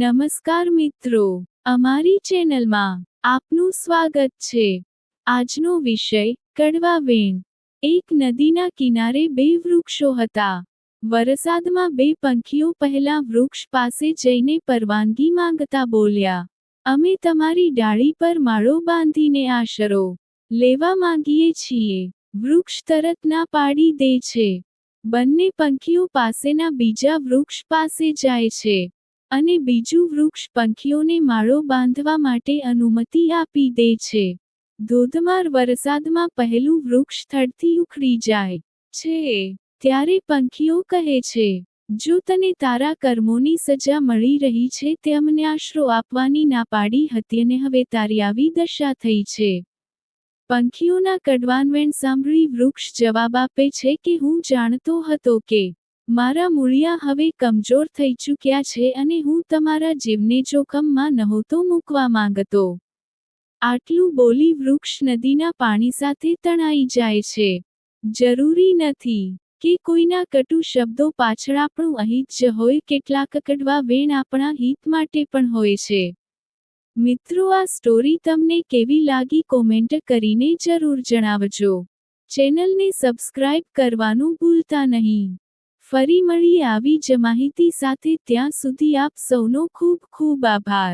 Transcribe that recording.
નમસ્કાર મિત્રો, અમારી ચેનલમાં આપનું સ્વાગત છે. આજનો વિષય કડવા વેણ એક નદીના કિનારે બે વૃક્ષો હતા. વરસાદમાં બે પંખીઓ પહેલા વૃક્ષ પાસે જઈને પરવાનગી માંગતા બોલ્યા, અમે તમારી ડાળી પર માળો બાંધીને આશરો લેવા માંગીએ છીએ. વૃક્ષ તરત ના પાડી દે છે. બંને પંખીઓ પાસેના બીજા વૃક્ષ પાસે જાય છે. અને બીજું વૃક્ષ પંખીઓને માળો બાંધવા માટે અનુમતિ આપી દે છે. ધોધમાર વરસાદમાં પહેલું વૃક્ષ થડથી ઉખડી જાય છે. ત્યારે પંખીઓ કહે છે, જો તને તારા કર્મોની સજા મળી રહી છે, તે અમને આશરો આપવાની ના પાડી હતી અને હવે તારી આવી દશા થઈ છે. પંખીઓના કડવાનવેણ સાંભળી વૃક્ષ જવાબ આપે છે કે, હું જાણતો હતો કે મારા મૂળિયા હવે કમજોર થઈ ચૂક્યા છે અને હું તમારા જીવને જોખમમાં નહોતો મૂકવા માંગતો. આટલું બોલી વૃક્ષ નદીના પાણી સાથે તણાઈ જાય છે. જરૂરી નથી કે કોઈના કટુ શબ્દો પાછળ આપણું અહિત જ હોય કેટલાક કડવા વેણ આપણા હિત માટે પણ હોય છે. મિત્રો, આ સ્ટોરી તમને કેવી લાગી કોમેન્ટ કરીને જરૂર જણાવજો. ચેનલને સબસ્ક્રાઇબ કરવાનું ભૂલતા નહીં. ફરી મળી આવી જ માહિતી સાથે ત્યાં સુધી આપ સૌનો ખૂબ ખૂબ આભાર.